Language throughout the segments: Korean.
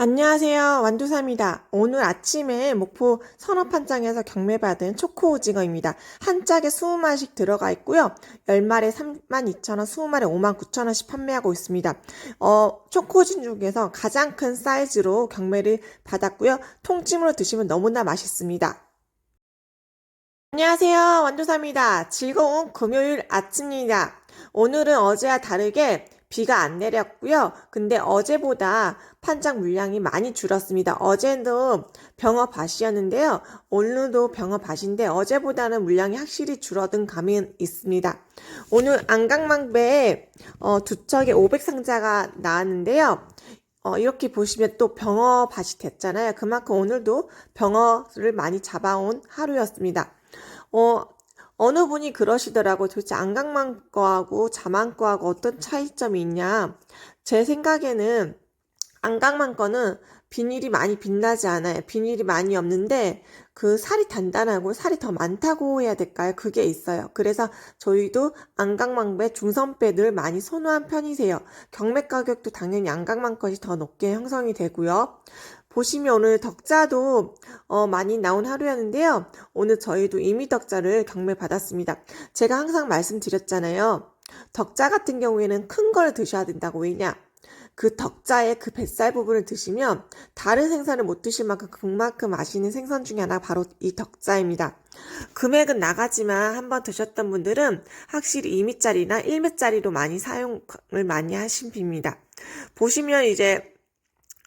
안녕하세요. 완두사입니다. 오늘 아침에 목포 선업한장에서 경매받은 초코 오징어입니다. 한 짝에 20마리씩 들어가 있고요. 10마리에 32,000원, 20마리에 59,000원씩 판매하고 있습니다. 어, 초코 오징어 중에서 가장 큰 사이즈로 경매를 받았고요. 통찜으로 드시면 너무나 맛있습니다. 안녕하세요. 완두사입니다. 즐거운 금요일 아침입니다. 오늘은 어제와 다르게 비가 안 내렸고요. 근데 어제보다 판장 물량이 많이 줄었습니다. 어제도 병어 밭이었는데요. 오늘도 병어 밭인데 어제보다는 물량이 확실히 줄어든 감이 있습니다. 오늘 안강망배에 어, 두 척의 500상자가 나왔는데요. 어, 이렇게 보시면 또 병어 밭이 됐잖아요. 그만큼 오늘도 병어를 많이 잡아온 하루였습니다. 어, 어느 분이 그러시더라고. 도대체 안강만 거하고 자만 거하고 어떤 차이점이 있냐. 제 생각에는 안강만 거는 비닐이 많이 빛나지 않아요. 비닐이 많이 없는데 그 살이 단단하고 살이 더 많다고 해야 될까요? 그게 있어요. 그래서 저희도 안강망배, 중선배 늘 많이 선호한 편이세요. 경매 가격도 당연히 안강만 것이 더 높게 형성이 되고요. 보시면 오늘 덕자도 어, 많이 나온 하루였는데요. 오늘 저희도 이미 덕자를 경매 받았습니다. 제가 항상 말씀드렸잖아요. 덕자 같은 경우에는 큰 걸 드셔야 된다고. 왜냐? 그 덕자의 그 뱃살 부분을 드시면 다른 생선을 못 드실 만큼 그만큼 맛있는 생선 중에 하나 바로 이 덕자입니다. 금액은 나가지만 한번 드셨던 분들은 확실히 2미짜리나 1미짜리로 많이 사용을 많이 하신 핍니다. 보시면 이제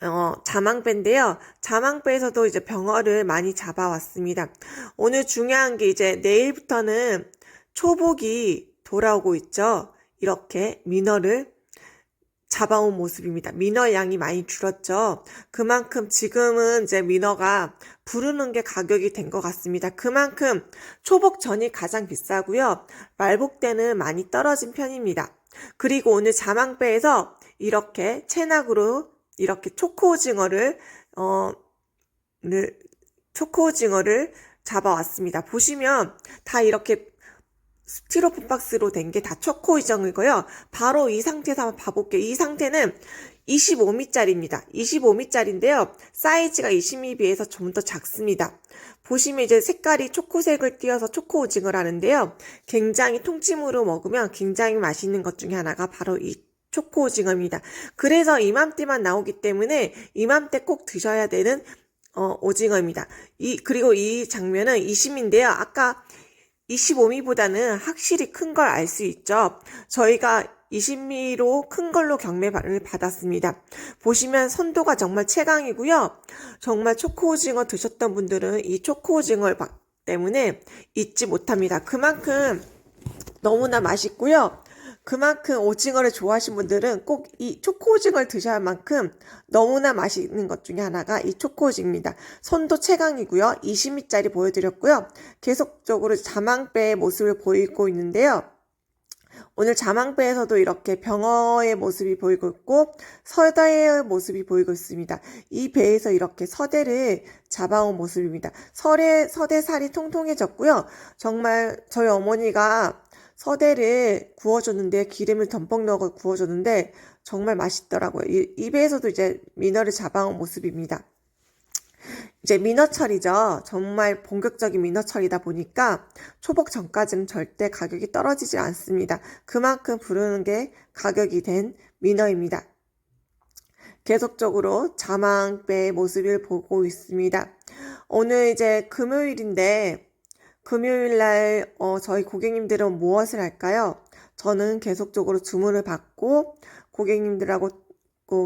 어, 자망배인데요. 자망배에서도 이제 병어를 많이 잡아왔습니다. 오늘 중요한 게 이제 내일부터는 초복이 돌아오고 있죠. 이렇게 민어를 잡아온 모습입니다. 민어 양이 많이 줄었죠. 그만큼 지금은 이제 민어가 부르는 게 가격이 된 것 같습니다. 그만큼 초복 전이 가장 비싸고요. 말복 때는 많이 떨어진 편입니다. 그리고 오늘 자망배에서 이렇게 체낙으로 이렇게 초코 오징어를 어, 를, 초코 오징어를 잡아왔습니다. 보시면 다 이렇게 스티로폼 박스로 된 게 다 초코 오징어이고요. 바로 이 상태에서 한번 봐볼게요. 이 상태는 25미짜리입니다. 25미짜리인데요. 사이즈가 20미 비해서 좀 더 작습니다. 보시면 이제 색깔이 초코색을 띄어서 초코 오징어라는데요. 굉장히 통찜으로 먹으면 굉장히 맛있는 것 중에 하나가 바로 이 초코 오징어입니다. 그래서 이맘때만 나오기 때문에 이맘때 꼭 드셔야 되는 어, 오징어입니다. 이 그리고 이 장면은 20미인데요. 아까 25미보다는 확실히 큰 걸 알 수 있죠. 저희가 20미로 큰 걸로 경매를 받았습니다. 보시면 선도가 정말 최강이고요. 정말 초코 오징어 드셨던 분들은 이 초코 오징어 때문에 잊지 못합니다. 그만큼 너무나 맛있고요. 그만큼 오징어를 좋아하시는 분들은 꼭 이 초코 오징어를 드셔야 할 만큼 너무나 맛있는 것 중에 하나가 이 초코 오징어입니다. 손도 최강이고요. 20미짜리 보여드렸고요. 계속적으로 자망배의 모습을 보이고 있는데요. 오늘 자망배에서도 이렇게 병어의 모습이 보이고 있고 서대의 모습이 보이고 있습니다. 이 배에서 이렇게 서대를 잡아온 모습입니다. 설에 서대살이 통통해졌고요. 정말 저희 어머니가 서대를 구워줬는데 기름을 덤뻑 넣어 구워줬는데 정말 맛있더라고요. 배에서도 이제 민어를 잡아온 모습입니다. 이제 민어철이죠. 정말 본격적인 민어철이다 보니까 초복 전까지는 절대 가격이 떨어지지 않습니다. 그만큼 부르는 게 가격이 된 민어입니다. 계속적으로 자망배의 모습을 보고 있습니다. 오늘 이제 금요일인데 금요일 날 어, 저희 고객님들은 무엇을 할까요? 저는 계속적으로 주문을 받고 고객님들하고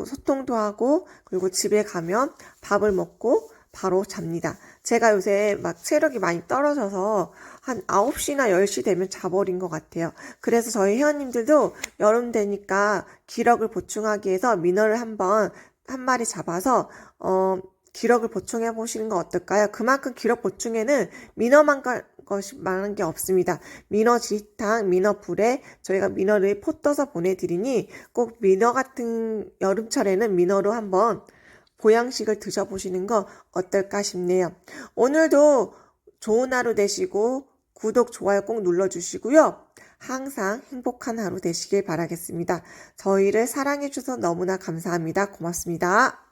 소통도 하고 그리고 집에 가면 밥을 먹고 바로 잡니다. 제가 요새 막 체력이 많이 떨어져서 한 9시나 10시 되면 자버린 것 같아요. 그래서 저희 회원님들도 여름 되니까 기력을 보충하기 위해서 민어를 한번 한 마리 잡아서 어 기력을 보충해 보시는 거 어떨까요? 그만큼 기력 보충에는 민어만 것이 많은 게 없습니다. 민어 지탕, 민어 불에 저희가 민어를 포 떠서 보내드리니 꼭 민어 같은 여름철에는 민어로 한번 보양식을 드셔보시는 거 어떨까 싶네요. 오늘도 좋은 하루 되시고 구독, 좋아요 꼭 눌러주시고요. 항상 행복한 하루 되시길 바라겠습니다. 저희를 사랑해주셔서 너무나 감사합니다. 고맙습니다.